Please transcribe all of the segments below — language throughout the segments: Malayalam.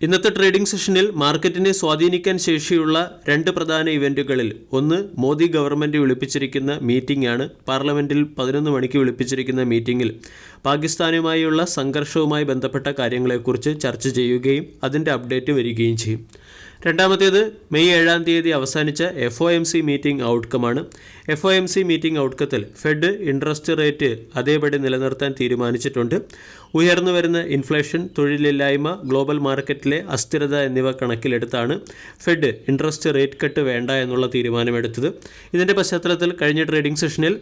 ഇന്നത്തെ ട്രേഡിംഗ് സെഷനിൽ മാർക്കറ്റിനെ സ്വാധീനിക്കാൻ ശേഷിയുള്ള രണ്ട് പ്രധാന ഇവന്റുകളിൽ ഒന്ന് മോദി ഗവൺമെന്റ് വിളിപ്പിച്ചിരിക്കുന്ന മീറ്റിംഗ് ആണ് പാർലമെന്റിൽ പതിനൊന്ന് മണിക്ക് വിളിപ്പിച്ചിരിക്കുന്ന മീറ്റിംഗിൽ പാകിസ്ഥാനുമായുള്ള സംഘർഷവുമായി ബന്ധപ്പെട്ട കാര്യങ്ങളെക്കുറിച്ച് ചർച്ച ചെയ്യുകയും അതിന്റെ അപ്ഡേറ്റ് വരികയും ചെയ്യും. രണ്ടാമത്തേത് മെയ് ഏഴാം തീയതി അവസാനിച്ച F O M C meeting ഔട്ട്കമാണ് F O M C meeting ഔട്ട്കത്തിൽ Fed interest rate അതേപടി നിലനിർത്താൻ തീരുമാനിച്ചിട്ടുണ്ട്. ഉയർന്നു വരുന്ന ഇൻഫ്ലേഷൻ തൊഴിലില്ലായ്മ ഗ്ലോബൽ മാർക്കറ്റിലെ അസ്ഥിരത എന്നിവ കണക്കിലെടുത്താണ് ഫെഡ് ഇൻട്രസ്റ്റ് റേറ്റ് കട്ട് വേണ്ട എന്നുള്ള തീരുമാനമെടുത്തത്. ഇതിന്റെ പശ്ചാത്തലത്തിൽ കഴിഞ്ഞ ട്രേഡിംഗ് സെഷനിൽ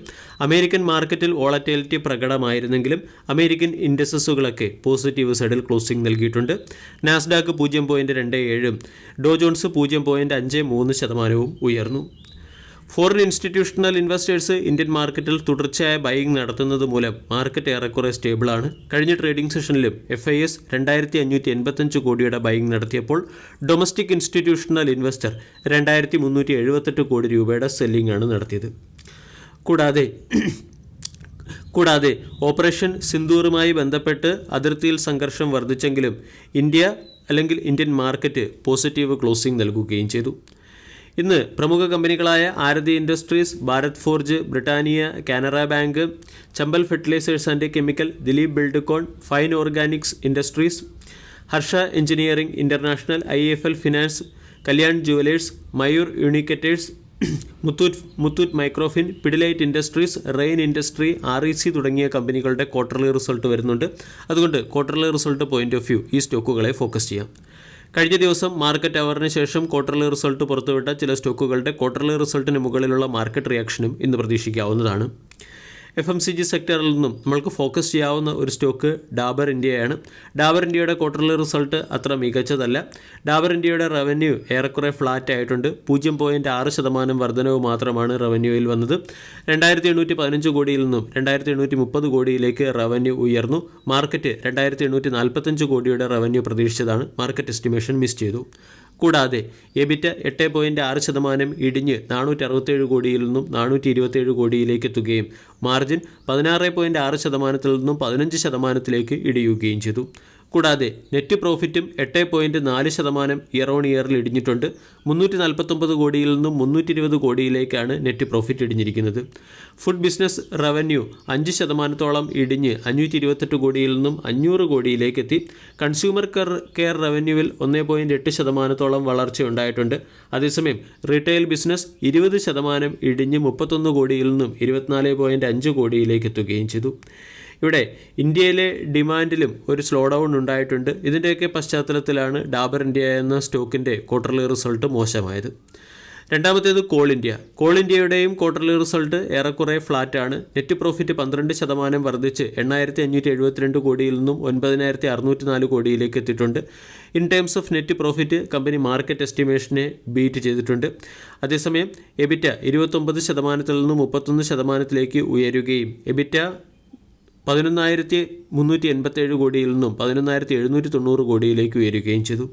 അമേരിക്കൻ മാർക്കറ്റിൽ വോളറ്റിലിറ്റി പ്രകടമായിരുന്നെങ്കിലും അമേരിക്കൻ ഇൻഡസസുകളൊക്കെ പോസിറ്റീവ് സൈഡിൽ ക്ലോസിംഗ് നൽകിയിട്ടുണ്ട്. നാസ്ഡാക്ക് പൂജ്യം പോയിന്റ് രണ്ട് ഏഴും ഡോ ജോൺസ് പൂജ്യം പോയിന്റ് അഞ്ച് മൂന്ന് ശതമാനവും ഉയർന്നു. ഫോറിൻ ഇൻസ്റ്റിറ്റ്യൂഷണൽ ഇൻവെസ്റ്റേഴ്സ് ഇന്ത്യൻ മാർക്കറ്റിൽ തുടർച്ചയായ ബൈയിങ് നടത്തുന്നത് മൂലം മാർക്കറ്റ് ഏറെക്കുറെ സ്റ്റേബിളാണ് കഴിഞ്ഞ ട്രേഡിംഗ് സെഷനിലും എഫ് ഐ എസ് രണ്ടായിരത്തി അഞ്ഞൂറ്റി എൺപത്തഞ്ച് കോടിയുടെ ബൈയിങ് നടത്തിയപ്പോൾ ഡൊമസ്റ്റിക് ഇൻസ്റ്റിറ്റ്യൂഷണൽ ഇൻവെസ്റ്റർ രണ്ടായിരത്തി മുന്നൂറ്റി എഴുപത്തെട്ട് കോടി രൂപയുടെ സെല്ലിംഗ് ആണ് നടത്തിയത്. കൂടാതെ കൂടാതെ ഓപ്പറേഷൻ സിന്ദൂറുമായി ബന്ധപ്പെട്ട് അതിർത്തിയിൽ സംഘർഷം വർദ്ധിച്ചെങ്കിലും ഇന്ത്യ അല്ലെങ്കിൽ ഇന്ത്യൻ മാർക്കറ്റ് പോസിറ്റീവ് ക്ലോസിംഗ് നൽകുകയും ചെയ്തു. ഇന്ന് പ്രമുഖ കമ്പനികളായ Aarti industries Bharat forge Britannia Canara bank Chambal fertilisers and chemical Dilip buildcon fine organics industries Harsha engineering international I F L finance Kalyan jewellers Mayur uniquoters Muthoot Muthoot microfin Pidilite industries rain industry R E C തുടങ്ങിയ കമ്പനികളുടെ ക്വാർട്ടർലി റിസൾട്ട് വരുന്നുണ്ട്. അതുകൊണ്ട് quarterly result point of view ഈ സ്റ്റോക്കുകളെ ഫോക്കസ് ചെയ്യാം. കഴിഞ്ഞ ദിവസം മാർക്കറ്റ് അവറിന് ശേഷം ക്വാർട്ടർലി റിസൾട്ട് പുറത്തുവിട്ട ചില സ്റ്റോക്കുകളുടെ ക്വാർട്ടർലി റിസൾട്ടിന് മുകളിലുള്ള മാർക്കറ്റ് റിയാക്ഷനും ഇന്ന് പ്രതീക്ഷിക്കാവുന്നതാണ്. എഫ് എം സി ജി സെക്ടറിൽ നിന്നും നമ്മൾക്ക് ഫോക്കസ് ചെയ്യാവുന്ന ഒരു സ്റ്റോക്ക് ഡാബർ ഇന്ത്യയാണ് ഡാബർ ഇന്ത്യയുടെ ക്വാർട്ടർലി റിസൾട്ട് അത്ര മികച്ചതല്ല. ഡാബർ ഇന്ത്യയുടെ റവന്യൂ ഏറെക്കുറെ ഫ്ലാറ്റ് ആയിട്ടുണ്ട്. പൂജ്യം പോയിന്റ് ആറ് ശതമാനം വർധനവ് മാത്രമാണ് റവന്യൂയിൽ വന്നത്. രണ്ടായിരത്തി എണ്ണൂറ്റി പതിനഞ്ച് കോടിയിൽ നിന്നും രണ്ടായിരത്തി എണ്ണൂറ്റി മുപ്പത് കോടിയിലേക്ക് റവന്യൂ ഉയർന്നു. മാർക്കറ്റ് രണ്ടായിരത്തി എണ്ണൂറ്റി നാൽപ്പത്തഞ്ച് കോടിയുടെ റവന്യൂ പ്രതീക്ഷിച്ചതാണ്. മാർക്കറ്റ് എസ്റ്റിമേഷൻ മിസ് ചെയ്തു. കൂടാതെ എബിറ്റ എട്ട് പോയിന്റ് ആറ് ശതമാനം ഇടിഞ്ഞ് നാനൂറ്റി അറുപത്തേഴ് കോടിയിൽ നിന്നും നാനൂറ്റി ഇരുപത്തേഴ് കോടിയിലേക്ക് എത്തുകയും മാർജിൻ പതിനാറ് പോയിന്റ് ആറ് ശതമാനത്തിൽ നിന്നും പതിനഞ്ച് ശതമാനത്തിലേക്ക് ഇടിയുകയും ചെയ്തു. കൂടാതെ നെറ്റ് പ്രോഫിറ്റും എട്ട് പോയിന്റ് നാല് ശതമാനം ഇയർ ഓൺ ഇയറിൽ ഇടിഞ്ഞിട്ടുണ്ട്. മുന്നൂറ്റി നാൽപ്പത്തൊമ്പത് കോടിയിൽ നിന്നും മുന്നൂറ്റി ഇരുപത് കോടിയിലേക്കാണ് നെറ്റ് പ്രോഫിറ്റ് ഇടിഞ്ഞിരിക്കുന്നത്. ഫുഡ് ബിസിനസ് റവന്യൂ അഞ്ച് ശതമാനത്തോളം ഇടിഞ്ഞ് അഞ്ഞൂറ്റി ഇരുപത്തെട്ട് കോടിയിൽ നിന്നും അഞ്ഞൂറ് കോടിയിലേക്ക് എത്തി കൺസ്യൂമർ കെയർ കെയർ റവന്യൂവിൽ ഒന്ന് പോയിന്റ് എട്ട് ശതമാനത്തോളം വളർച്ച ഉണ്ടായിട്ടുണ്ട്. അതേസമയം റീറ്റെയിൽ ബിസിനസ് ഇരുപത് ശതമാനം ഇടിഞ്ഞ് മുപ്പത്തൊന്ന് കോടിയിൽ നിന്നും ഇരുപത്തിനാല് പോയിന്റ് അഞ്ച് കോടിയിലേക്ക് എത്തുകയും ചെയ്തു. ഇവിടെ ഇന്ത്യയിലെ ഡിമാൻഡിലും ഒരു സ്ലോ ഡൗൺ ഉണ്ടായിട്ടുണ്ട്. ഇതിന്റെയൊക്കെ പശ്ചാത്തലത്തിലാണ് ഡാബർ ഇന്ത്യ എന്ന സ്റ്റോക്കിന്റെ ക്വാർട്ടർലി റിസൾട്ട് മോശമായത്. രണ്ടാമത്തേത് കോൾ ഇന്ത്യ കോൾ ഇന്ത്യയുടെയും ക്വാർട്ടർലി റിസൾട്ട് ഏറെക്കുറെ ഫ്ലാറ്റാണ് നെറ്റ് പ്രോഫിറ്റ് പന്ത്രണ്ട് ശതമാനം വർദ്ധിച്ച് എണ്ണായിരത്തി അഞ്ഞൂറ്റി എഴുപത്തിരണ്ട് കോടിയിൽ നിന്നും ഒൻപതിനായിരത്തി അറുന്നൂറ്റി നാല് കോടിയിലേക്ക് എത്തിയിട്ടുണ്ട്. In terms of net profit company market എസ്റ്റിമേഷനെ beat ചെയ്തിട്ടുണ്ട്. അതേസമയം എബിറ്റ ഇരുപത്തൊമ്പത് ശതമാനത്തിൽ നിന്നും മുപ്പത്തൊന്ന് ശതമാനത്തിലേക്ക് ഉയരുകയും എബിറ്റ പതിനൊന്നായിരത്തി മുന്നൂറ്റി എൺപത്തേഴ് കോടിയിൽ നിന്നും പതിനൊന്നായിരത്തി എഴുന്നൂറ്റി തൊണ്ണൂറ് കോടിയിലേക്ക് ഉയരുകയും ചെയ്തു.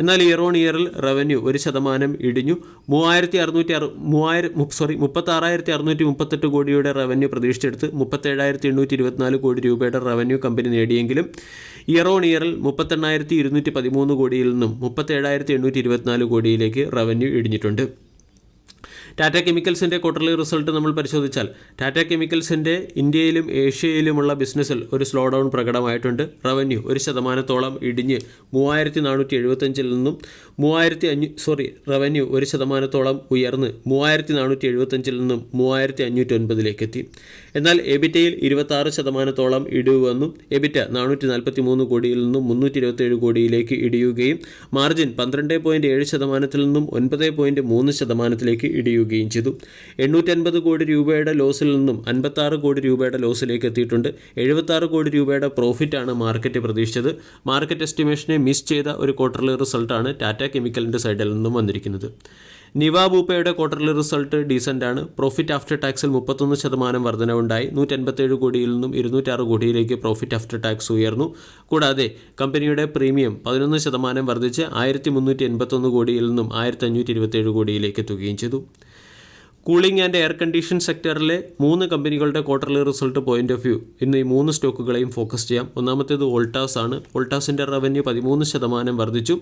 എന്നാൽ ഇയർ ഓൺ ഇയറിൽ റവന്യൂ ഒരു ശതമാനം ഇടിഞ്ഞു. മൂവായിരത്തി അറുന്നൂറ്റി അറു മൂവായിരം സോറി മുപ്പത്താറായിരത്തി അറുന്നൂറ്റി മുപ്പത്തെട്ട് കോടിയുടെ റവന്യൂ പ്രതീക്ഷിച്ചെടുത്ത് മുപ്പത്തേഴായിരത്തി എണ്ണൂറ്റി ഇരുപത്തിനാല് കോടി രൂപയുടെ റവന്യൂ കമ്പനി നേടിയെങ്കിലും ഇയർ ഓൺ ഇയറിൽ മുപ്പത്തെണ്ണായിരത്തി ഇരുന്നൂറ്റി പതിമൂന്ന് കോടിയിൽ നിന്നും മുപ്പത്തേഴായിരത്തി എണ്ണൂറ്റി ഇരുപത്തിനാല് കോടിയിലേക്ക് റവന്യൂ ഇടിഞ്ഞിട്ടുണ്ട്. ടാറ്റ കെമിക്കൽസിന്റെ ക്വാർട്ടർലി റിസൾട്ട് നമ്മൾ പരിശോധിച്ചാൽ ടാറ്റ കെമിക്കൽസിന്റെ ഇന്ത്യയിലും ഏഷ്യയിലുമുള്ള ബിസിനസ്സിൽ ഒരു സ്ലോ ഡൗൺ പ്രകടമായിട്ടുണ്ട്. റവന്യൂ ഒരു ശതമാനത്തോളം ഇടിഞ്ഞ് മൂവായിരത്തി നാനൂറ്റി എഴുപത്തഞ്ചിൽ നിന്നും മൂവായിരത്തി അഞ്ഞൂ സോറി റവന്യൂ ഒരു ശതമാനത്തോളം ഉയർന്ന് മൂവായിരത്തി നാനൂറ്റി എഴുപത്തഞ്ചിൽ നിന്നും മൂവായിരത്തി അഞ്ഞൂറ്റി ഒൻപതിലേക്ക് എത്തി എന്നാൽ എബിറ്റയിൽ ഇരുപത്താറ് ശതമാനത്തോളം ഇടിവ് വന്നു. എബിറ്റ നാനൂറ്റി നാൽപ്പത്തി മൂന്ന് കോടിയിൽ നിന്നും മുന്നൂറ്റി ഇരുപത്തേഴ് കോടിയിലേക്ക് ഇടിയുകയും മാർജിൻ പന്ത്രണ്ട് പോയിന്റ് ഏഴ് ശതമാനത്തിൽ നിന്നും ഒൻപത് പോയിന്റ് മൂന്ന് ശതമാനത്തിലേക്ക് ഇടിയുകയും ചെയ്തു. എണ്ണൂറ്റൻപത് കോടി രൂപയുടെ ലോസിൽ നിന്നും അൻപത്താറ് കോടി രൂപയുടെ ലോസിലേക്ക് എത്തിയിട്ടുണ്ട്. എഴുപത്താറ് കോടി രൂപയുടെ പ്രോഫിറ്റാണ് മാർക്കറ്റ് പ്രതീക്ഷിച്ചത്. മാർക്കറ്റ് എസ്റ്റിമേഷനെ മിസ് ചെയ്ത ഒരു ക്വാർട്ടർലി റിസൾട്ടാണ് ടാറ്റ കെമിക്കലിന്റെ സൈഡിൽ നിന്നും വന്നിരിക്കുന്നത്. നിവ ബൂപ്പയുടെ ക്വാർട്ടർലി റിസൾട്ട് ഡീസന്റ് ആണ് പ്രോഫിറ്റ് ആഫ്റ്റർ ടാക്സിൽ മുപ്പത്തൊന്ന് ശതമാനം വർധനവുണ്ടായി. നൂറ്റൻപത്തേഴ് കോടിയിൽ നിന്നും ഇരുന്നൂറ്റാറ് കോടിയിലേക്ക് പ്രോഫിറ്റ് ആഫ്റ്റർ ടാക്സ് ഉയർന്നു. കൂടാതെ കമ്പനിയുടെ പ്രീമിയം പതിനൊന്ന് ശതമാനം വർദ്ധിച്ച് ആയിരത്തി മുന്നൂറ്റി എൺപത്തൊന്ന് കോടിയിൽ നിന്നും ആയിരത്തി അഞ്ഞൂറ്റി ഇരുപത്തേഴ് കോടിയിലേക്ക് എത്തുകയും ചെയ്തു. കൂളിംഗ് ആൻഡ് എയർ കണ്ടീഷൻ സെക്ടറിലെ മൂന്ന് കമ്പനികളുടെ quarterly result point of view ഇന്ന് ഈ മൂന്ന് സ്റ്റോക്കുകളെയും ഫോക്കസ് ചെയ്യാം. ഒന്നാമത്തേത് വോൾട്ടാസ് ആണ്. വോൾട്ടാസിന്റെ റവന്യൂ പതിമൂന്ന് ശതമാനം വർദ്ധിച്ചു.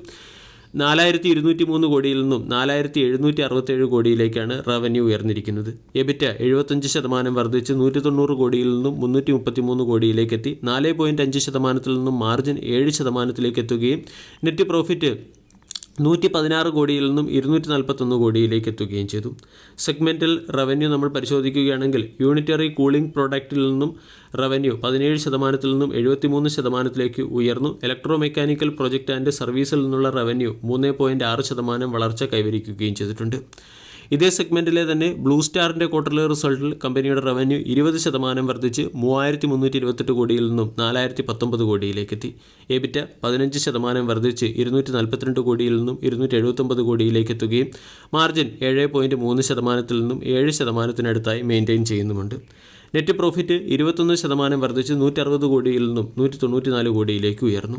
നാലായിരത്തി ഇരുന്നൂറ്റി മൂന്ന് കോടിയിൽ നിന്നും നാലായിരത്തി എഴുന്നൂറ്റി അറുപത്തേഴ് കോടിയിലേക്കാണ് റവന്യൂ ഉയർന്നിരിക്കുന്നത്. എബിറ്റ എഴുപത്തഞ്ച് ശതമാനം വർദ്ധിച്ച് നൂറ്റി തൊണ്ണൂറ് കോടിയിൽ നിന്നും മുന്നൂറ്റി മുപ്പത്തി മൂന്ന് കോടിയിലേക്ക് എത്തി നാല് പോയിന്റ് അഞ്ച് ശതമാനത്തിൽ നിന്നും മാർജിൻ ഏഴ് ശതമാനത്തിലേക്ക് എത്തുകയും നെറ്റ് പ്രോഫിറ്റ് നൂറ്റി പതിനാറ് കോടിയിൽ നിന്നും ഇരുന്നൂറ്റി നാൽപ്പത്തൊന്ന് കോടിയിലേക്ക് എത്തുകയും ചെയ്തു. സെഗ്മെന്റിൽ റവന്യൂ നമ്മൾ പരിശോധിക്കുകയാണെങ്കിൽ യൂണിറ്ററി കൂളിംഗ് പ്രോഡക്റ്റിൽ നിന്നും റവന്യൂ പതിനേഴ് ശതമാനത്തിൽ നിന്നും എഴുപത്തിമൂന്ന് ശതമാനത്തിലേക്ക് ഉയർന്നു. ഇലക്ട്രോ മെക്കാനിക്കൽ പ്രൊജക്റ്റ് ആൻഡ് സർവീസിൽ നിന്നുള്ള റവന്യൂ മൂന്ന് പോയിന്റ് ആറ് ശതമാനം വളർച്ച കൈവരിക്കുകയും ചെയ്തിട്ടുണ്ട്. ഇതേ സെഗ്മെന്റിലെ തന്നെ ബ്ലൂ സ്റ്റാറിന്റെ ക്വാർട്ടർലി റിസൾട്ടിൽ കമ്പനിയുടെ റവന്യൂ ഇരുപത് ശതമാനം വർദ്ധിച്ച് മൂവായിരത്തി മുന്നൂറ്റി ഇരുപത്തെട്ട് കോടിയിൽ നിന്നും നാലായിരത്തി പത്തൊമ്പത് കോടിയിലേക്ക് എത്തി എബിറ്റ പതിനഞ്ച് ശതമാനം വർദ്ധിച്ച് ഇരുന്നൂറ്റി നാൽപ്പത്തിരണ്ട് കോടിയിൽ നിന്നും ഇരുന്നൂറ്റി എഴുപത്തൊമ്പത് കോടിയിലേക്ക് എത്തുകയും മാർജിൻ ഏഴ് പോയിന്റ് മൂന്ന് ശതമാനത്തിൽ നിന്നും ഏഴ് ശതമാനത്തിനടുത്തായി മെയിന്റെയിൻ ചെയ്യുന്നുമുണ്ട്. നെറ്റ് പ്രോഫിറ്റ് ഇരുപത്തൊന്ന് ശതമാനം വർദ്ധിച്ച് നൂറ്ററുപത് കോടിയിൽ നിന്നും നൂറ്റി തൊണ്ണൂറ്റിനാല് കോടിയിലേക്ക് ഉയർന്നു.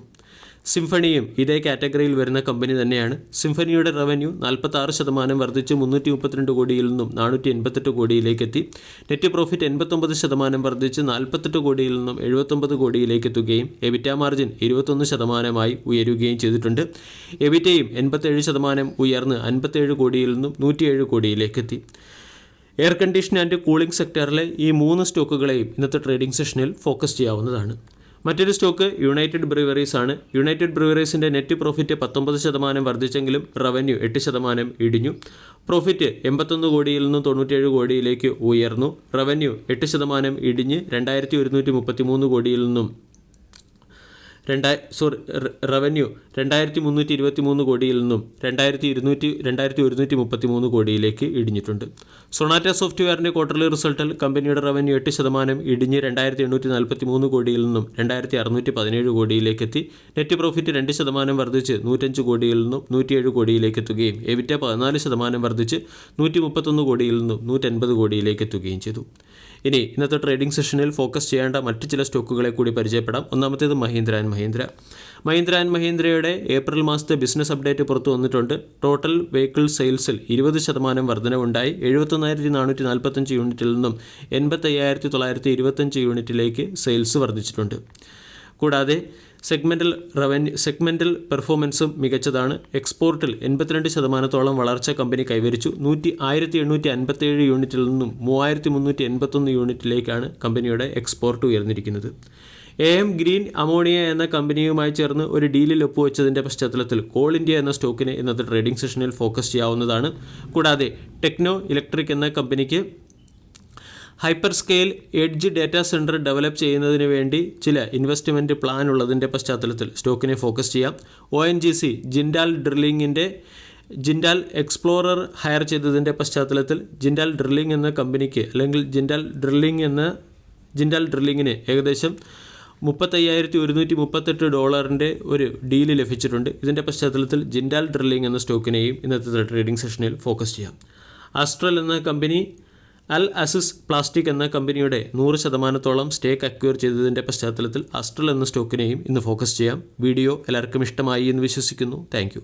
സിംഫണിയും ഇതേ കാറ്റഗറിയിൽ വരുന്ന കമ്പനി തന്നെയാണ്. സിംഫണിയുടെ റവന്യൂ നാൽപ്പത്തി ആറ് ശതമാനം വർദ്ധിച്ച് മുന്നൂറ്റി മുപ്പത്തിരണ്ട് കോടിയിൽ നിന്നും നാനൂറ്റി എൺപത്തെട്ട് കോടിയിലേക്ക് എത്തി നെറ്റ് പ്രോഫിറ്റ് എൺപത്തൊമ്പത് ശതമാനം വർദ്ധിച്ച് നാൽപ്പത്തെട്ട് കോടിയിൽ നിന്നും എഴുപത്തൊമ്പത് കോടിയിലേക്ക് എത്തുകയും എബിറ്റ മാർജിൻ ഇരുപത്തൊന്ന് ശതമാനമായി ഉയരുകയും ചെയ്തിട്ടുണ്ട്. എബിറ്റയും എൺപത്തേഴ് ശതമാനം ഉയർന്ന് അൻപത്തേഴ് കോടിയിൽ നിന്നും നൂറ്റിയേഴ് കോടിയിലേക്ക് എത്തി എയർ കണ്ടീഷൻ ആൻഡ് കൂളിംഗ് സെക്ടറിലെ ഈ മൂന്ന് സ്റ്റോക്കുകളെയും ഇന്നത്തെ ട്രേഡിംഗ് സെഷനിൽ ഫോക്കസ് ചെയ്യാവുന്നതാണ്. മറ്റൊരു സ്റ്റോക്ക് യുണൈറ്റഡ് ബ്രൂവറീസ് ആണ്. യുണൈറ്റഡ് ബ്രൂവറീസിന്റെ നെറ്റ് പ്രോഫിറ്റ് പത്തൊമ്പത് ശതമാനം വർദ്ധിച്ചെങ്കിലും റവന്യൂ എട്ട് ശതമാനം ഇടിഞ്ഞു. പ്രോഫിറ്റ് എൺപത്തൊന്ന് കോടിയിൽ നിന്ന് തൊണ്ണൂറ്റേഴ് കോടിയിലേക്ക് ഉയർന്നു. റവന്യൂ എട്ട് ശതമാനം ഇടിഞ്ഞ് രണ്ടായിരത്തി ഒരുന്നൂറ്റി മുപ്പത്തി മൂന്ന് കോടിയിൽ നിന്നും രണ്ടായി സോറി റവന്യൂ രണ്ടായിരത്തി മുന്നൂറ്റി ഇരുപത്തി മൂന്ന് കോടിയിൽ നിന്നും രണ്ടായിരത്തി ഇരുന്നൂറ്റി രണ്ടായിരത്തി ഒരുന്നൂറ്റി മുപ്പത്തി മൂന്ന് കോടിയിലേക്ക് ഇടിഞ്ഞിട്ടുണ്ട്. സൊണാറ്റ സോഫ്റ്റ്വെയറിന്റെ ക്വാർട്ടർലി റിസൾട്ടിൽ കമ്പനിയുടെ റവന്യൂ എട്ട് ശതമാനം ഇടിഞ്ഞ് രണ്ടായിരത്തി എണ്ണൂറ്റി നാൽപ്പത്തി മൂന്ന് കോടിയിൽ നിന്നും രണ്ടായിരത്തി അറുന്നൂറ്റി പതിനേഴ് കോടിയിലേക്ക് എത്തി നെറ്റ് പ്രോഫിറ്റ് രണ്ട് ശതമാനം വർദ്ധിച്ച് നൂറ്റഞ്ച് കോടിയിൽ നിന്നും നൂറ്റിയേഴ് കോടിയിലേക്ക് എത്തുകയും എവിറ്റ പതിനാല് ശതമാനം വർദ്ധിച്ച് നൂറ്റി മുപ്പത്തൊന്ന് കോടിയിൽ നിന്നും നൂറ്റൻപത് കോടിയിലേക്ക് എത്തുകയും ചെയ്തു. ഇനി ഇന്നത്തെ ട്രേഡിംഗ് സെഷനിൽ ഫോക്കസ് ചെയ്യേണ്ട മറ്റ് ചില സ്റ്റോക്കുകളെ കൂടി പരിചയപ്പെടാം. ഒന്നാമത്തേത് മഹീന്ദ്ര ആൻഡ് മഹീന്ദ്ര. മഹീന്ദ്ര ആൻഡ് മഹീന്ദ്രയുടെ ഏപ്രിൽ മാസത്തെ ബിസിനസ് അപ്ഡേറ്റ് പുറത്തു വന്നിട്ടുണ്ട്. ടോട്ടൽ വെഹിക്കിൾ സെയിൽസിൽ ഇരുപത് ശതമാനം വർധനവുണ്ടായി. എഴുപത്തൊന്നായിരത്തി നാനൂറ്റി നാൽപ്പത്തഞ്ച് യൂണിറ്റിൽ നിന്നും എൺപത്തയ്യായിരത്തി തൊള്ളായിരത്തി ഇരുപത്തഞ്ച് യൂണിറ്റിലേക്ക് സെയിൽസ് വർദ്ധിച്ചിട്ടുണ്ട് കൂടാതെ സെഗ്മെന്റൽ റവന്യൂ സെഗ്മെന്റൽ പെർഫോമൻസും മികച്ചതാണ്. എക്സ്പോർട്ടിൽ എൺപത്തിരണ്ട് ശതമാനത്തോളം വളർച്ച കമ്പനി കൈവരിച്ചു. നൂറ്റി ആയിരത്തി എണ്ണൂറ്റി അൻപത്തേഴ് യൂണിറ്റിൽ നിന്നും മൂവായിരത്തി മുന്നൂറ്റി എൺപത്തൊന്ന് യൂണിറ്റിലേക്കാണ് കമ്പനിയുടെ എക്സ്പോർട്ട് ഉയർന്നിരിക്കുന്നത്. എ എം ഗ്രീൻ അമോണിയ എന്ന കമ്പനിയുമായി ചേർന്ന് ഒരു ഡീലിൽ ഒപ്പുവെച്ചതിന്റെ പശ്ചാത്തലത്തിൽ കോൾ ഇന്ത്യ എന്ന സ്റ്റോക്കിനെ ഇന്നത്തെ ട്രേഡിംഗ് സെഷനിൽ ഫോക്കസ് ചെയ്യാവുന്നതാണ്. കൂടാതെ ടെക്നോ ഇലക്ട്രിക് എന്ന കമ്പനിക്ക് hyper scale edge data center develop ചെയ്യുന്നതിന് വേണ്ടി ചില ഇൻവെസ്റ്റ്മെന്റ് പ്ലാൻ ഉള്ളതിന്റെ പശ്ചാത്തലത്തിൽ സ്റ്റോക്കിനെ ഫോക്കസ് ചെയ്യാം. O N G C Jindal ഡ്രില്ലിങ്ങിന്റെ Jindal explorer hire ചെയ്തതിന്റെ പശ്ചാത്തലത്തിൽ ജിൻഡാൽ ഡ്രില്ലിംഗ് എന്ന കമ്പനിക്ക് അല്ലെങ്കിൽ ജിൻഡാൽ ഡ്രില്ലിംഗ് എന്ന ജിൻഡാൽ ഡ്രില്ലിങ്ങിന് ഏകദേശം മുപ്പത്തയ്യായിരത്തി ഒരുന്നൂറ്റി മുപ്പത്തെട്ട് ഡോളറിന്റെ ഒരു ഡീൽ ലഭിച്ചിട്ടുണ്ട്. ഇതിന്റെ പശ്ചാത്തലത്തിൽ ജിൻഡാൽ ഡ്രില്ലിംഗ് എന്ന സ്റ്റോക്കിനെയും ഇന്നത്തെ ട്രേഡിംഗ് സെഷനിൽ ഫോക്കസ് ചെയ്യാം. ആസ്ട്രൽ എന്ന കമ്പനി അൽ അസിസ് പ്ലാസ്റ്റിക് എന്ന കമ്പനിയുടെ നൂറ് ശതമാനത്തോളം സ്റ്റേക്ക് അക്വയർ ചെയ്തതിന്റെ പശ്ചാത്തലത്തിൽ അസ്ട്രൽ എന്ന സ്റ്റോക്കിനെയും ഇന്ന് ഫോക്കസ് ചെയ്യാം. വീഡിയോ എല്ലാവർക്കും ഇഷ്ടമായി എന്ന് വിശ്വസിക്കുന്നു. താങ്ക്